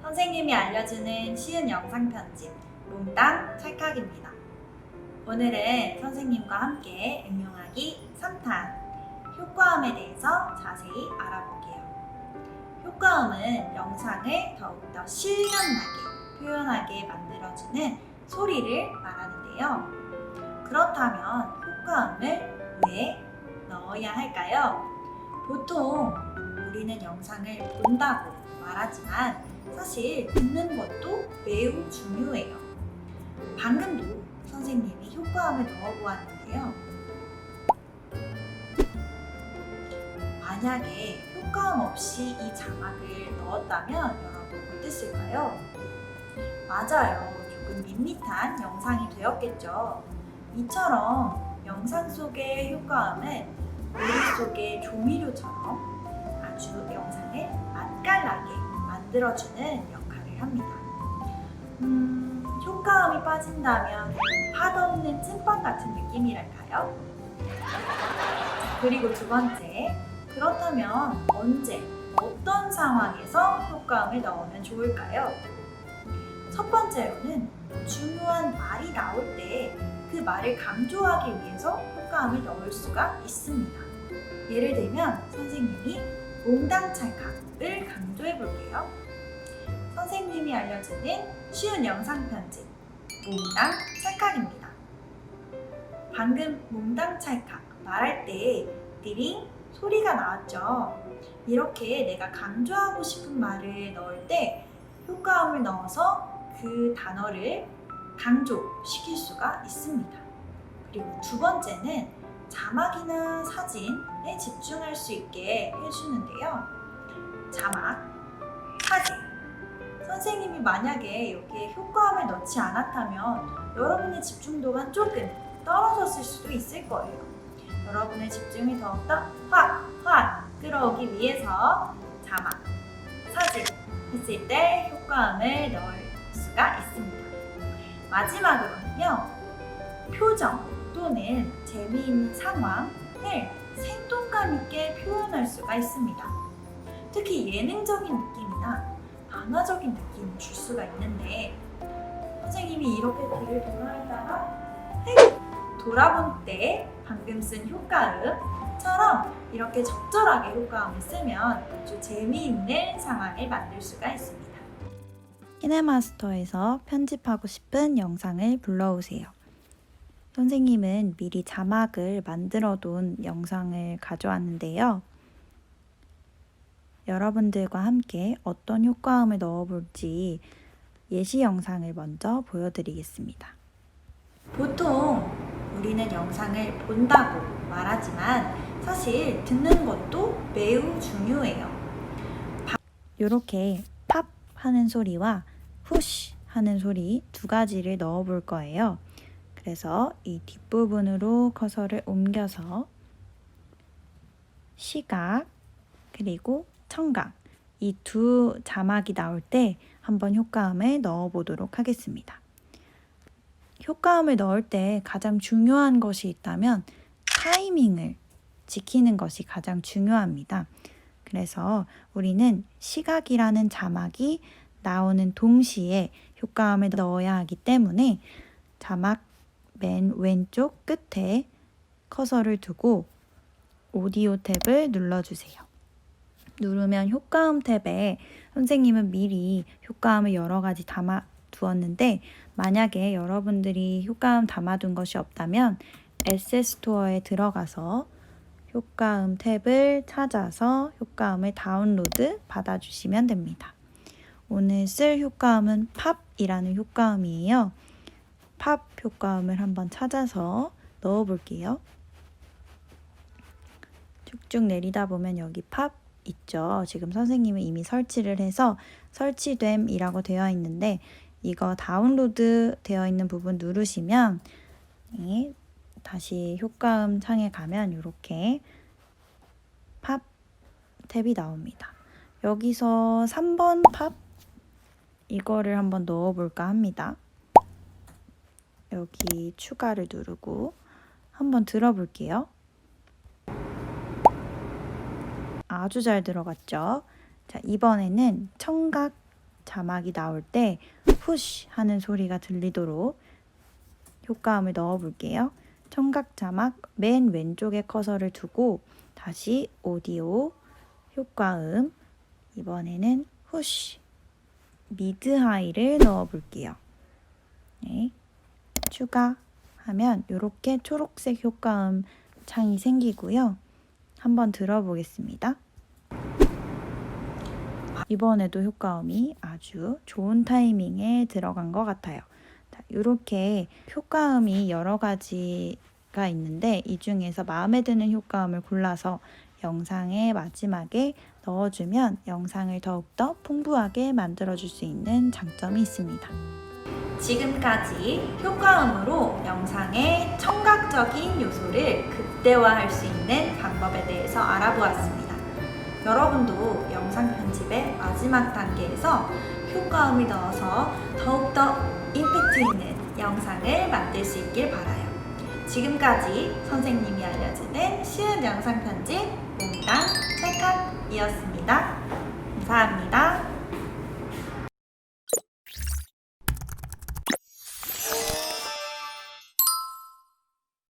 선생님이 알려주는 쉬운 영상 편집 몽땅 찰칵입니다. 오늘은 선생님과 함께 응용하기 3탄 효과음에 대해서 자세히 알아볼게요. 효과음은 영상을 더욱더 실감나게 표현하게 만들어주는 소리를 말하는데요. 그렇다면 효과음을 왜 넣어야 할까요? 보통 우리는 영상을 본다고 말하지만 사실 듣는 것도 매우 중요해요. 방금도 선생님이 효과음을 넣어보았는데요. 만약에 효과음 없이 이 자막을 넣었다면 여러분 어땠을까요? 맞아요. 조금 밋밋한 영상이 되었겠죠. 이처럼 영상 속의 효과음은 머릿속의 조미료처럼 아주 영상을 맛깔나게 만들어주는 역할을 합니다. 음, 효과음이 빠진다면 맛없는 찐빵 같은 느낌이랄까요? 그리고 두 번째, 그렇다면 언제, 어떤 상황에서 효과음을 넣으면 좋을까요? 첫 번째로는 중요한 말이 나올 때 그 말을 강조하기 위해서 효과음을 넣을 수가 있습니다. 예를 들면 선생님이 몽당찰칵을 강조해 볼게요. 선생님이 알려주는 쉬운 영상 편집 몽당 찰칵입니다. 방금 몽당 찰칵 말할 때 띠링 소리가 나왔죠. 이렇게 내가 강조하고 싶은 말을 넣을 때 효과음을 넣어서 그 단어를 강조시킬 수가 있습니다. 그리고 두 번째는 자막이나 사진에 집중할 수 있게 해주는데요. 자막, 사진. 선생님이 만약에 여기에 효과음을 넣지 않았다면 여러분의 집중도가 조금 떨어졌을 수도 있을 거예요. 여러분의 집중이 더욱더 확, 확 끌어오기 위해서 자막, 사진 했을 때 효과음을 넣을 수가 있습니다. 마지막으로는요, 표정 또는 재미있는 상황을 생동감 있게 표현할 수가 있습니다. 특히 예능적인 느낌이나 만화적인 느낌을 줄 수가 있는데, 선생님이 이렇게 뒤를 돌아다가 돌아본 때 방금 쓴 효과음처럼 이렇게 적절하게 효과음을 쓰면 아주 재미있는 상황을 만들 수가 있습니다. 키네마스터에서 편집하고 싶은 영상을 불러오세요. 선생님은 미리 자막을 만들어 둔 영상을 가져왔는데요. 여러분들과 함께 어떤 효과음을 넣어볼지 예시 영상을 먼저 보여드리겠습니다. 보통 우리는 영상을 본다고 말하지만 사실 듣는 것도 매우 중요해요. 이렇게 팝 하는 소리와 푸쉬 하는 소리 두 가지를 넣어 볼 거예요. 그래서 이 뒷부분으로 커서를 옮겨서 시각 그리고 청각 이 두 자막이 나올 때 한번 효과음을 넣어 보도록 하겠습니다. 효과음을 넣을 때 가장 중요한 것이 있다면 타이밍을 지키는 것이 가장 중요합니다. 그래서 우리는 시각이라는 자막이 나오는 동시에 효과음을 넣어야 하기 때문에 자막 맨 왼쪽 끝에 커서를 두고 오디오 탭을 눌러주세요. 누르면 효과음 탭에 선생님은 미리 효과음을 여러 가지 담아 두었는데 만약에 여러분들이 효과음 담아둔 것이 없다면 SS 스토어에 들어가서 효과음 탭을 찾아서 효과음을 다운로드 받아주시면 됩니다. 오늘 쓸 효과음은 팝이라는 효과음이에요. 팝 효과음을 한번 찾아서 넣어 볼게요. 쭉쭉 내리다 보면 여기 팝 있죠. 지금 선생님은 이미 설치를 해서 설치됨이라고 되어 있는데 이거 다운로드 되어 있는 부분 누르시면 네, 다시 효과음 창에 가면 이렇게 팝 탭이 나옵니다. 여기서 3번 팝 이거를 한번 넣어 볼까 합니다. 여기 추가를 누르고 한번 들어볼게요. 아주 잘 들어갔죠? 자, 이번에는 청각 자막이 나올 때 푸쉬 하는 소리가 들리도록 효과음을 넣어 볼게요. 청각 자막 맨 왼쪽에 커서를 두고 다시 오디오 효과음 이번에는 후쉬 미드 하이를 넣어 볼게요. 네. 추가하면 이렇게 초록색 효과음 창이 생기고요. 한번 들어보겠습니다. 이번에도 효과음이 아주 좋은 타이밍에 들어간 것 같아요. 자, 이렇게 효과음이 여러 가지가 있는데 이 중에서 마음에 드는 효과음을 골라서 영상의 마지막에 넣어주면 영상을 더욱더 풍부하게 만들어줄 수 있는 장점이 있습니다. 지금까지 효과음으로 영상의 청각적인 요소를 극대화할 수 있는 방법에 대해서 알아보았습니다. 여러분도 영상 편집의 마지막 단계에서 효과음을 넣어서 더욱더 임팩트 있는 영상을 만들 수 있길 바라요. 지금까지 선생님이 알려주는 쉬운 영상 편집 몽땅 찰칵이었습니다. 감사합니다.